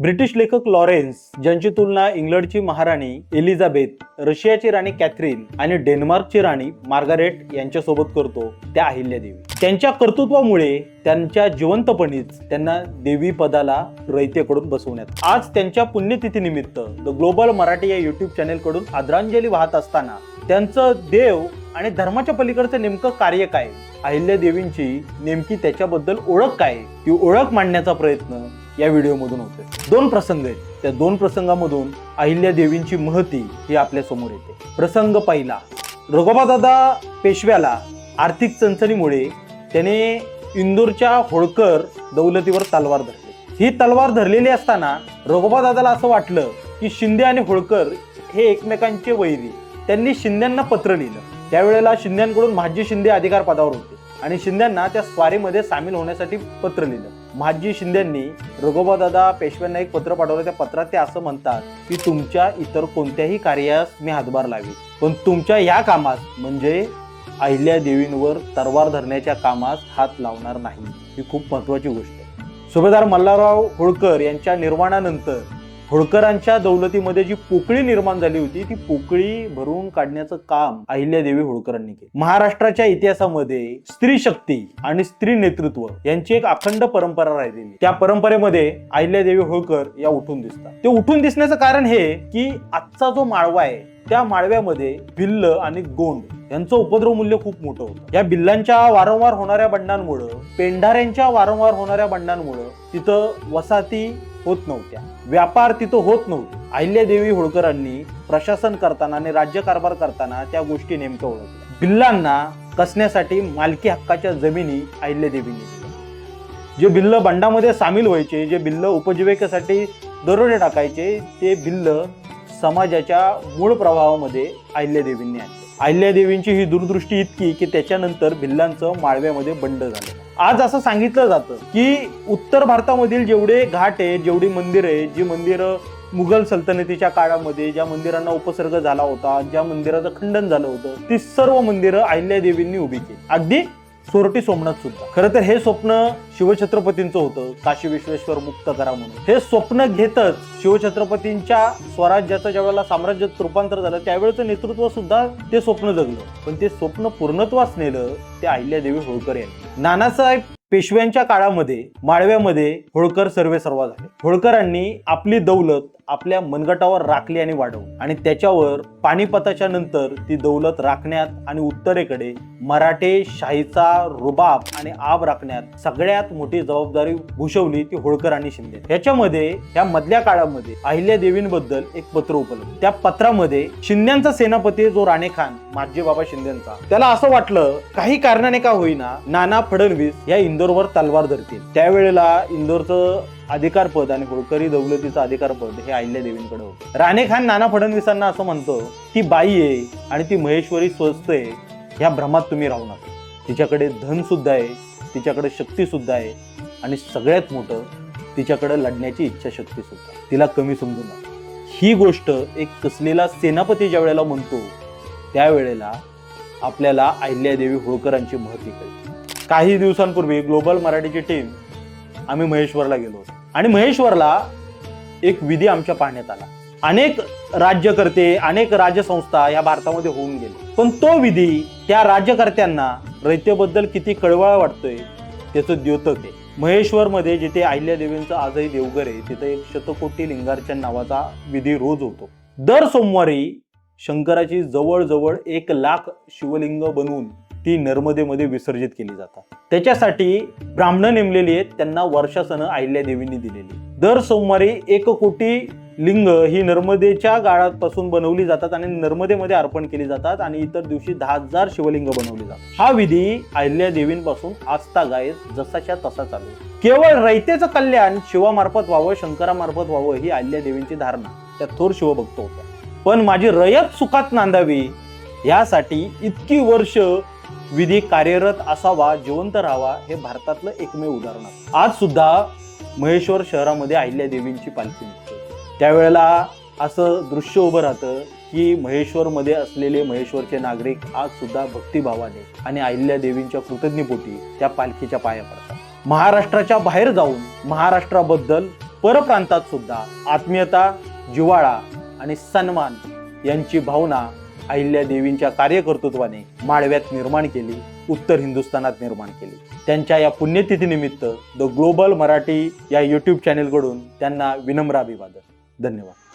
British लेखक Lawrence ज्यांची तुलना इंग्लंडची महाराणी एलिझाबेथ रशियाची राणी कॅथरीन आणि डेन्मार्कची राणी मार्गारेट यांच्यासोबत करतो त्या अहिल्यादेवी. त्यांच्या कर्तृत्वामुळे त्यांच्या जिवंतपणीच त्यांना देवी पदाला रयतेकडून बसवण्यात. आज त्यांच्या पुण्यतिथीनिमित्त द ग्लोबल मराठी या युट्यूब चॅनेलकडून आदरांजली वाहत असताना त्यांचं देव आणि धर्माच्या पलीकडचं नेमकं कार्य काय? अहिल्या देवींची नेमकी त्याच्याबद्दल ओळख काय? ती ओळख मांडण्याचा प्रयत्न या व्हिडिओमधून होते. दोन प्रसंग आहेत. त्या दोन प्रसंगामधून अहिल्या देवींची महती ही आपल्यासमोर येते. प्रसंग पहिला रघोबादादा पेशव्याला आर्थिक चणचणीमुळे त्याने इंदूरच्या होळकर दौलतीवर तलवार धरली. ही तलवार धरलेली असताना रघोबादादाला असं वाटलं की शिंदे आणि होळकर हे एकमेकांचे वैरी. त्यांनी शिंद्यांना पत्र लिहिलं. त्यावेळेला शिंद्यांकडून महाजी शिंदे अधिकार पदावर होते आणि शिंद्यांना त्या स्वारीमध्ये सामील होण्यासाठी पत्र लिहिलं. महाजी शिंदेंनी रघोबादादा पेशव्यांना एक पत्र पाठवलं. त्या पत्रात ते असं म्हणतात की तुमच्या इतर कोणत्याही कार्यास मी हातभार लावी पण तुमच्या या कामास म्हणजे अहिल्या देवींवर तरवार धरण्याच्या कामास हात लावणार नाही. ही खूप महत्वाची गोष्ट आहे. सुभेदार मल्हारराव होळकर यांच्या निर्माणानंतर होळकरांच्या दौलतीमध्ये जी पोकळी निर्माण झाली होती ती पोकळी भरून काढण्याचं काम अहिल्यादेवी होळकरांनी केलं. महाराष्ट्राच्या इतिहासामध्ये स्त्री शक्ती आणि स्त्री नेतृत्व यांची एक अखंड परंपरा राहिलेली. त्या परंपरेमध्ये अहिल्यादेवी होळकर या उठून दिसतात. ते उठून दिसण्याचं कारण हे की आजचा जो माळवा आहे त्या माळव्यामध्ये भिल्ल आणि गोंड यांचं उपद्रव मूल्य खूप मोठं होतं. या बिल्लांच्या वारंवार होणाऱ्या बंडांमुळं पेंढाऱ्यांच्या वारंवार होणाऱ्या बंडांमुळं तिथं वसाहती होत नव्हत्या. व्यापार तिथं होत नव्हते. अहिल्यादेवी होळकरांनी प्रशासन करताना आणि राज्यकारभार करताना त्या गोष्टी नेमक्या ओळखल्या. बिल्लांना कसण्यासाठी मालकी हक्काच्या जमिनी अहिल्यादेवींनी जे बिल्ल बंडामध्ये सामील व्हायचे जे बिल्ल उपजीविकेसाठी दरोडे टाकायचे ते बिल्ल समाजाच्या मूळ प्रभावामध्ये अहिल्यादेवींनी आणले. अहिल्यादेवींची ही दूरदृष्टी इतकी की त्याच्यानंतर भिल्लांचं माळव्यामध्ये बंड झालं आज असं सांगितलं जातं की उत्तर भारतामधील जेवढे घाट आहे जेवढी मंदिरं आहे जी मंदिरं मुघल सल्तनतीच्या काळामध्ये ज्या मंदिरांना उपसर्ग झाला होता ज्या मंदिराचं खंडन झालं होतं ती सर्व मंदिरं अहिल्यादेवींनी उभी केली. अगदी सोरटी सोमनाथ सुद्धा. खरं तर हे स्वप्न शिवछत्रपतींचं होतं काशी विश्वेश्वर मुक्त करा म्हणून. हे स्वप्न घेतच शिवछत्रपतींच्या स्वराज्याचं ज्यावेळेला साम्राज्यात रूपांतर झालं त्यावेळेचं नेतृत्व सुद्धा ते स्वप्न जगलं. पण ते स्वप्न पूर्णत्वास नेलं ते अहिल्यादेवी होळकर यांनी. नानासाहेब पेशव्यांच्या काळामध्ये माळव्यामध्ये होळकर सर्वे सर्वा झाले. होळकरांनी आपली दौलत आपल्या मनगटावर राखली आणि वाढवली. आणि त्याच्यावर पानिपताच्या नंतर ती दौलत राखण्यात आणि उत्तरेकडे मराठे शाहीचा रुबाब आणि आब राखण्यात सगळ्यात मोठी जबाबदारी भूषवली ती होळकर आणि शिंदे. याच्यामध्ये या मधल्या काळामध्ये अहिल्या देवींबद्दल एक पत्र उपलब्ध. त्या पत्रामध्ये शिंद्यांचा सेनापती जो राणे खान माझे बाबा शिंदेचा त्याला असं वाटलं काही कारणाने का होईना नाना फडणवीस या इंदोरवर तलवार धरतील. त्यावेळेला इंदोरचं अधिकारपद आणि होळकरी दौलतीचं अधिकारपद हे अहिल्या देवींकडे होतं. राणे खान नाना फडणवीसांना असं म्हणतो ती बाई आहे आणि ती महेश्वरी स्वस्त आहे ह्या भ्रमात तुम्ही राहू नका. तिच्याकडे धन सुद्धा आहे तिच्याकडे शक्ती सुद्धा आहे आणि सगळ्यात मोठं तिच्याकडे लढण्याची इच्छाशक्तीसुद्धा तिला कमी समजू नका. ही गोष्ट एक कसलेला सेनापती ज्या वेळेला म्हणतो त्यावेळेला आपल्याला अहिल्यादेवी होळकरांची महती कळते. काही दिवसांपूर्वी ग्लोबल मराठीची टीम आम्ही महेश्वरला गेलो आणि महेश्वरला एक विधी आमच्या पाहण्यात आला. अनेक राज्यकर्ते अनेक राजसंस्था या भारतामध्ये होऊन गेले. पण तो विधी त्या राज्यकर्त्यांना रयतेबद्दल किती कळवळा वाटतोय त्याचं द्योतक आहे. महेश्वरमध्ये जिथे अहिल्यादेवींचं आजही देवघर आहे तिथे एक शतकोटी लिंगार्चन नावाचा विधी रोज होतो. दर सोमवारी शंकराची जवळजवळ एक लाख शिवलिंग बनवून ती नर्मदेमध्ये विसर्जित केली जातात. त्याच्यासाठी ब्राह्मण नेमलेली आहेत त्यांना वर्षासनं अहिल्या देवींनी दिलेली. दर सोमवारी एक कोटी लिंग ही नर्मदेच्या गाळापासून बनवली जातात आणि नर्मदेमध्ये अर्पण केली जातात आणि इतर दिवशी दहा हजार शिवलिंग बनवली जातात. हा विधी अहिल्या देवींपासून आजता गायत जसाच्या तसा चालू केवळ रयतेचं कल्याण शिवामार्फत व्हावं शंकरामार्फत व्हावं ही अहिल्या देवींची धारणा. त्या थोर शिवभक्त होत्या पण माझी रयत सुखात नांदावी यासाठी इतकी वर्ष विधी कार्यरत असावा जिवंत राहावा हे भारतातलं एकमेव उदाहरण आहे. आज सुद्धा महेश्वर शहरामध्ये अहिल्या देवींची पालखी त्यावेळेला असं दृश्य उभं राहतं की महेश्वरमध्ये असलेले महेश्वरचे नागरिक आज सुद्धा भक्तिभावाने आणि अहिल्या देवींच्या कृतज्ञपोटी त्या पालखीच्या पाया पडतात. महाराष्ट्राच्या बाहेर जाऊन महाराष्ट्राबद्दल परप्रांतात सुद्धा आत्मीयता जिव्हाळा आणि सन्मान यांची भावना अहिल्या देवींच्या कार्यकर्तृत्वाने माळव्यात निर्माण केली उत्तर हिंदुस्थानात निर्माण केली. त्यांच्या या पुण्यतिथीनिमित्त द ग्लोबल मराठी या यूट्यूब चॅनेलकडून त्यांना विनम्र अभिवादन. धन्यवाद.